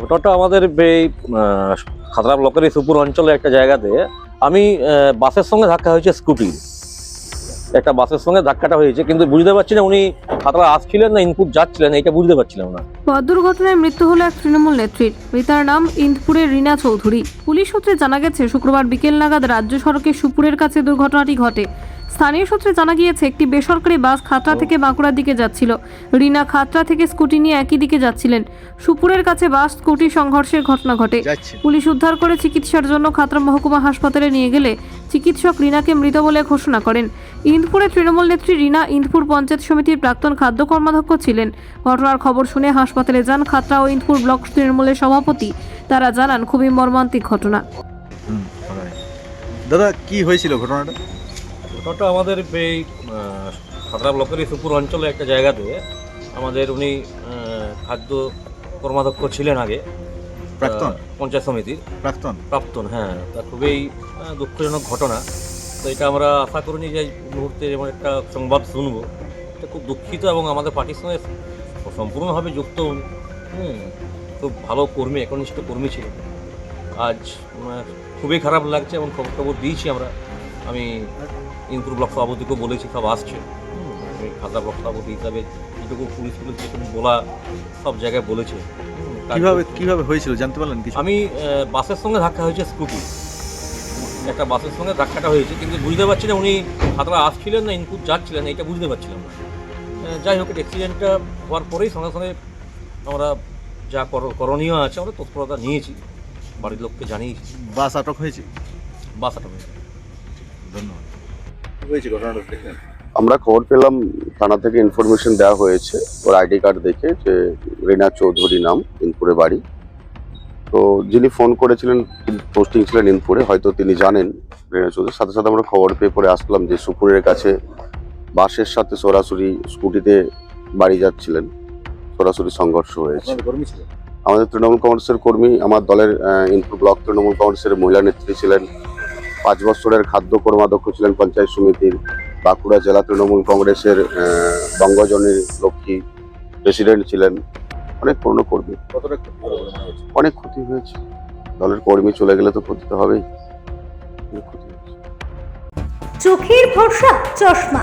ঘটনাটা আমাদের এই খাতড়া ব্লকের এই সুপুর অঞ্চলে একটা জায়গাতে আমি বাসের সঙ্গে ধাক্কা হয়েছে স্কুটি। একটা বাসের সঙ্গে ধাক্কাটা হয়েছে, কিন্তু বুঝতে পারছি না উনি খাতড়া আসছিলেন না, ইনপুট যাচ্ছিলেন এটা বুঝতে পারছিলাম না। পথ দুর্ঘটনায় মৃত্যু হলো এক তৃণমূল নেত্রীর মৃতার নাম ইন্দপুরের রিনা চৌধুরী। পুলিশ সূত্রে জানা গেছে, শুক্রবার বিকেল নাগাদ রাজ্য সড়কে সুপুরের কাছে দুর্ঘটনাটি ঘটে। স্থানীয় সূত্রে জানা গিয়েছে একটি বেসরকারি বাস খাতড়া থেকে বাঁকুড়ার দিকে যাচ্ছিল। রিনা খাতড়া থেকে স্কুটি নিয়ে একই দিকে যাচ্ছিলেন। সুপুরের কাছে বাস স্কুটি সংঘর্ষের ঘটনা ঘটে। পুলিশ উদ্ধার করে চিকিৎসার জন্য খাতড়া মহকুমা হাসপাতালে নিয়ে গেলে চিকিৎসক রিনাকে মৃত বলে ঘোষণা করেন। ইন্দপুরে তৃণমূল নেত্রী রিনা ইন্দপুর পঞ্চায়েত সমিতির প্রাক্তন খাদ্য কর্মাধ্যক্ষ ছিলেন। ঘটনার খবর শুনে হাসপাতালে যান খাতড়া ও ইন্দপুর ব্লক তৃণমূলের সভাপতি। তারা জানান খুবই মর্মান্তিক ঘটনা। দাদা কি হয়েছিল ঘটনাটা? ঘটনাটা আমাদের এই খাতড়া ব্লকের সুপুর অঞ্চলে একটা জায়গাতে আমাদের উনি খাদ্য কর্মাধ্যক্ষ ছিলেন আগে। প্রাক্তন? পঞ্চায়েত সমিতির। প্রাক্তন? প্রাক্তন হ্যাঁ। তা খুবই দুঃখজনক ঘটনা। তো এটা আমরা আশা করিনি যে এই মুহূর্তে যেমন একটা সংবাদ শুনব। এটা খুব দুঃখিত এবং আমাদের পার্টির সঙ্গে সম্পূর্ণভাবে যুক্ত হুম খুব ভালো কর্মী একনিষ্ঠ কর্মী ছিলেন। আজ খুবই খারাপ লাগছে এবং খবর খবর দিয়েছি আমরা। আমি ইন্দুর ব্লক সভাপতিকেও বলেছি সব আসছে। আমি খাতা ব্লক সভাপতি হিসাবে যেটুকু পুলিশ পুলিশ যেটুকু বলা সব জায়গায় বলেছে। কীভাবে কীভাবে হয়েছিল জানতে পারলেন কিছু? আমি বাসের সঙ্গে ধাক্কা হয়েছে স্কুটি। একটা বাসের সঙ্গে ধাক্কাটা হয়েছে কিন্তু বুঝতে পারছি না উনি খাতড়া আসছিলেন না ইনপুট যাচ্ছিলেন এটা বুঝতে পারছিলাম না। যাই হোক অ্যাক্সিডেন্টটা হওয়ার পরেই সঙ্গে সঙ্গে আমরা যা কর- করণীয় আছে আমরা তৎপরতা নিয়েছি বাড়ির লোককে জানিয়েছি। বাস আটক হয়েছে? বাস আটক হয়েছে। ধন্যবাদ। হয়েছে ঘটনাটা দেখলেন আমরা খবর পেলাম থানা থেকে ইনফরমেশন দেওয়া হয়েছে ওর আইডি কার্ড দেখে যে রিনা চৌধুরী নাম ইনপুরে বাড়ি। তো যিনি ফোন করেছিলেন পোস্টিং ছিলেন ইনপুরে হয়তো তিনি জানেন রিনা চৌধুরী। সাথে সাথে আমরা খবর পেয়ে পরে আসলাম যে সুপুরের কাছে বাসের সাথে সরাসরি স্কুটিতে বাড়ি যাচ্ছিলেন। সরাসরি সংঘর্ষ হয়েছে। আমাদের তৃণমূল কংগ্রেসের কর্মী আমার দলের ইনপুর ব্লক তৃণমূল কংগ্রেসের মহিলা নেত্রী ছিলেন। পাঁচ বছরের খাদ্য কর্মাধ্যক্ষ ছিলেন পঞ্চায়েত সমিতির বাঁকুড়া জেলা তৃণমূল কংগ্রেসের বঙ্গজনী লক্ষ্মী প্রেসিডেন্ট ছিলেন। অনেক পুরনো কর্মী। অনেক ক্ষতি হয়েছে। দলের কর্মী চলে গেলে তো ক্ষতি তো হবেই। চোখের ভরসা চশমা।